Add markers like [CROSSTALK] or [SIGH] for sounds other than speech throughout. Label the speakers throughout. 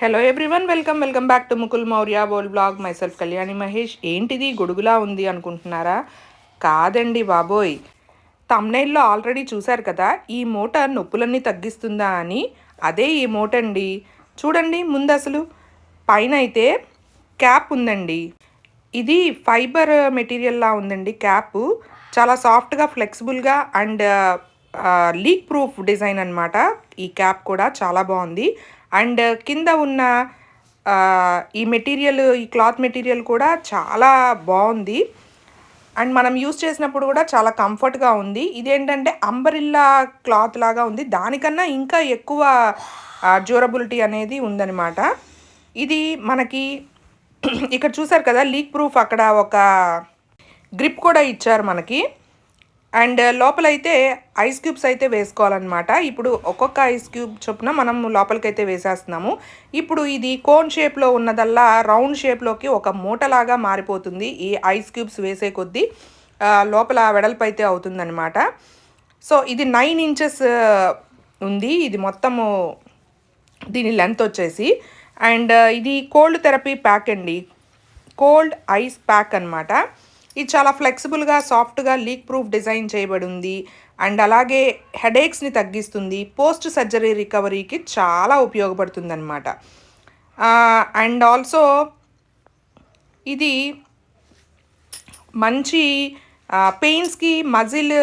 Speaker 1: Hello everyone welcome welcome back to Mukul Maurya boll blog myself Kalyani Mahesh ఏంటిది గొడుగులా ఉంది అనుకుంటున్నారా? కాదండి బాబోయ్. తమ్నైల్లో ఆల్రెడీ చూశారు కదా ఈ మూట నొప్పులన్నీ తగ్గిస్తుందా అని? అదే ఈ మూట అండి చూడండి ముందు అసలు పైన అయితే క్యాప్ ఉందండి. ఇది ఫైబర్ మెటీరియల్లా ఉందండి క్యాప్. చాలా సాఫ్ట్గా ఫ్లెక్సిబుల్గా అండ్ లీక్ ప్రూఫ్ డిజైన్ అనమాట ఈ క్యాప్ కూడా చాలా బాగుంది. అండ్ కింద ఉన్న ఈ మెటీరియల్ ఈ క్లాత్ మెటీరియల్ కూడా చాలా బాగుంది. అండ్ మనం యూస్ చేసినప్పుడు కూడా చాలా కంఫర్ట్గా ఉంది. ఇదేంటంటే అంబరిల్లా క్లాత్ లాగా ఉంది. దానికన్నా ఇంకా ఎక్కువ డ్యూరబిలిటీ అనేది ఉందన్నమాట. ఇది మనకి [CLEARS THROAT] ఇక్కడ చూసారు కదా లీక్ ప్రూఫ్ అక్కడ ఒక గ్రిప్ కూడా ఇచ్చారు మనకి. అండ్ లోపలైతే ఐస్ క్యూబ్స్ అయితే వేసుకోవాలన్నమాట. ఇప్పుడు ఒక్కొక్క ఐస్ క్యూబ్ చొప్పున మనం లోపలికైతే వేసేస్తున్నాము. ఇప్పుడు ఇది కోన్ షేప్లో ఉన్నదల్లా రౌండ్ షేప్లోకి ఒక మూటలాగా మారిపోతుంది ఈ ఐస్ క్యూబ్స్ వేసే కొద్దీ. లోపల వెడల్పు అయితే అవుతుందన్నమాట. సో ఇది నైన్ ఇంచెస్ ఉంది. ఇది మొత్తము దీని లెంత్ వచ్చేసి. అండ్ ఇది కోల్డ్ థెరపీ ప్యాక్ అండి. కోల్డ్ ఐస్ ప్యాక్ అన్నమాట. ఇది చాలా ఫ్లెక్సిబుల్గా సాఫ్ట్గా లీక్ ప్రూఫ్ డిజైన్ చేయబడి ఉంది అండ్ అలాగే హెడేక్స్ని తగ్గిస్తుంది. పోస్ట్ సర్జరీ రికవరీకి చాలా ఉపయోగపడుతుంది అనమాట అండ్ ఆల్సో ఇది మంచి పెయిన్స్కి మజిల్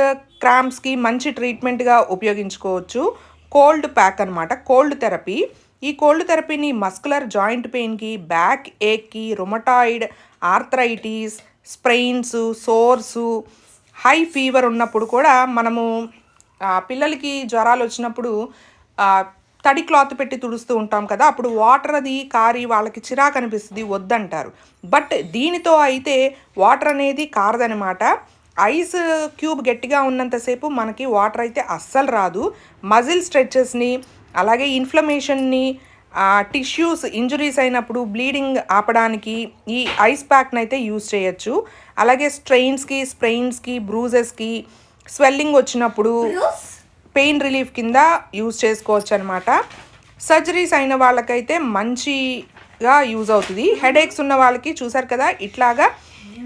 Speaker 1: క్రామ్స్కి మంచి ట్రీట్మెంట్గా ఉపయోగించుకోవచ్చు. కోల్డ్ ప్యాక్ అనమాట కోల్డ్ థెరపీ ఈ కోల్డ్ థెరపీని మస్కులర్ జాయింట్ పెయిన్కి back ఏక్కి rheumatoid arthritis sprains sores high fever ఉన్నప్పుడు కూడా మనము పిల్లలకి జ్వరాలు వచ్చినప్పుడు తడి క్లాత్ పెట్టి తుడుస్తూ ఉంటాం కదా అప్పుడు వాటర్ అది కారి వాళ్ళకి చిరాకు అనిపిస్తుంది వద్దంటారు. బట్ దీనితో అయితే వాటర్ అనేది కారదనమాట ఐస్ క్యూబ్ గట్టిగా ఉన్నంతసేపు మనకి వాటర్ అయితే అస్సలు రాదు. మజిల్ స్ట్రెచెస్ని అలాగే ఇన్ఫ్లమేషన్ని టిష్యూస్ ఇంజురీస్ అయినప్పుడు బ్లీడింగ్ ఆపడానికి ఈ ఐస్ ప్యాక్ని అయితే యూస్ చేయొచ్చు. అలాగే స్ట్రెయిన్స్కి స్ప్రెయిన్స్కి బ్రూజెస్కి స్వెల్లింగ్ వచ్చినప్పుడు పెయిన్ రిలీఫ్ కింద యూజ్ చేసుకోవచ్చు అనమాట సర్జరీస్ అయిన వాళ్ళకైతే మంచిగా యూజ్ అవుతుంది. హెడేక్స్ ఉన్న వాళ్ళకి చూసారు కదా ఇట్లాగా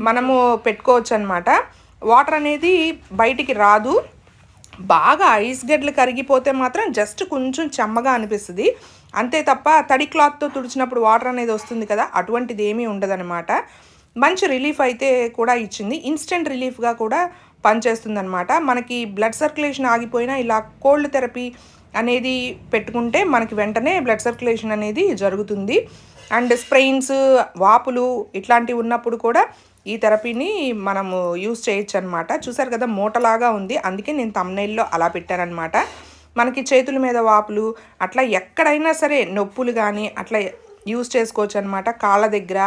Speaker 1: మనము పెట్టుకోవచ్చు అనమాట వాటర్ అనేది బయటికి రాదు. బాగా ఐస్ గడ్డలు కరిగిపోతే మాత్రం జస్ట్ కొంచెం చెమ్మగా అనిపిస్తుంది. అంతే తప్ప తడి క్లాత్తో తుడిచినప్పుడు వాటర్ అనేది వస్తుంది కదా అటువంటిది ఏమీ ఉండదనమాట మంచి రిలీఫ్ అయితే కూడా ఇచ్చింది. ఇన్స్టెంట్ రిలీఫ్గా కూడా పనిచేస్తుంది అనమాట మనకి బ్లడ్ సర్క్యులేషన్ ఆగిపోయినా ఇలా కోల్డ్ థెరపీ అనేది పెట్టుకుంటే మనకి వెంటనే బ్లడ్ సర్క్యులేషన్ అనేది జరుగుతుంది. అండ్ స్ప్రెయిన్స్ వాపులు ఇట్లాంటివి ఉన్నప్పుడు కూడా ఈ థెరపీని మనము యూస్ చేయొచ్చు అనమాట చూసారు కదా మూటలాగా ఉంది. అందుకే నేను తమ్నైల్లో అలా పెట్టానమాట మనకి చేతుల మీద వాపులు అట్లా ఎక్కడైనా సరే నొప్పులు కానీ అట్లా యూస్ చేసుకోవచ్చు అనమాట కాళ్ళ దగ్గర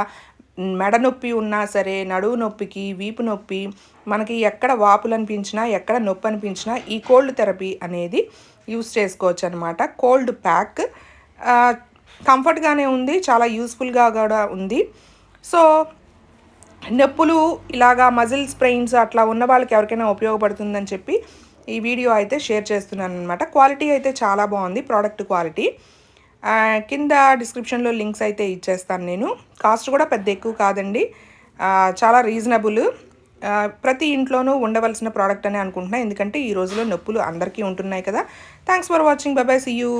Speaker 1: మెడ నొప్పి ఉన్నా సరే నడువు నొప్పికి వీపు నొప్పి మనకి ఎక్కడ వాపులు అనిపించినా ఎక్కడ నొప్పి అనిపించినా ఈ కోల్డ్ థెరపీ అనేది యూస్ చేసుకోవచ్చు అనమాట కోల్డ్ ప్యాక్. కంఫర్ట్గానే ఉంది చాలా యూస్ఫుల్గా కూడా ఉంది. సో నొప్పులు ఇలాగా మజిల్ స్ప్రెయిన్స్ అట్లా ఉన్న వాళ్ళకి ఎవరికైనా ఉపయోగపడుతుందని చెప్పి ఈ వీడియో అయితే షేర్ చేస్తున్నాను అనమాట క్వాలిటీ అయితే చాలా బాగుంది ప్రోడక్ట్ క్వాలిటీ. కింద డిస్క్రిప్షన్లో లింక్స్ అయితే ఇచ్చేస్తాను నేను. కాస్ట్ కూడా పెద్ద ఎక్కువ కాదండి. చాలా రీజనబుల్. ప్రతి ఇంట్లోనూ ఉండవలసిన ప్రోడక్ట్ అని అనుకుంటున్నాను ఎందుకంటే ఈ రోజులో నొప్పులు అందరికీ ఉంటున్నాయి కదా. Thanks for watching. Bye bye see you.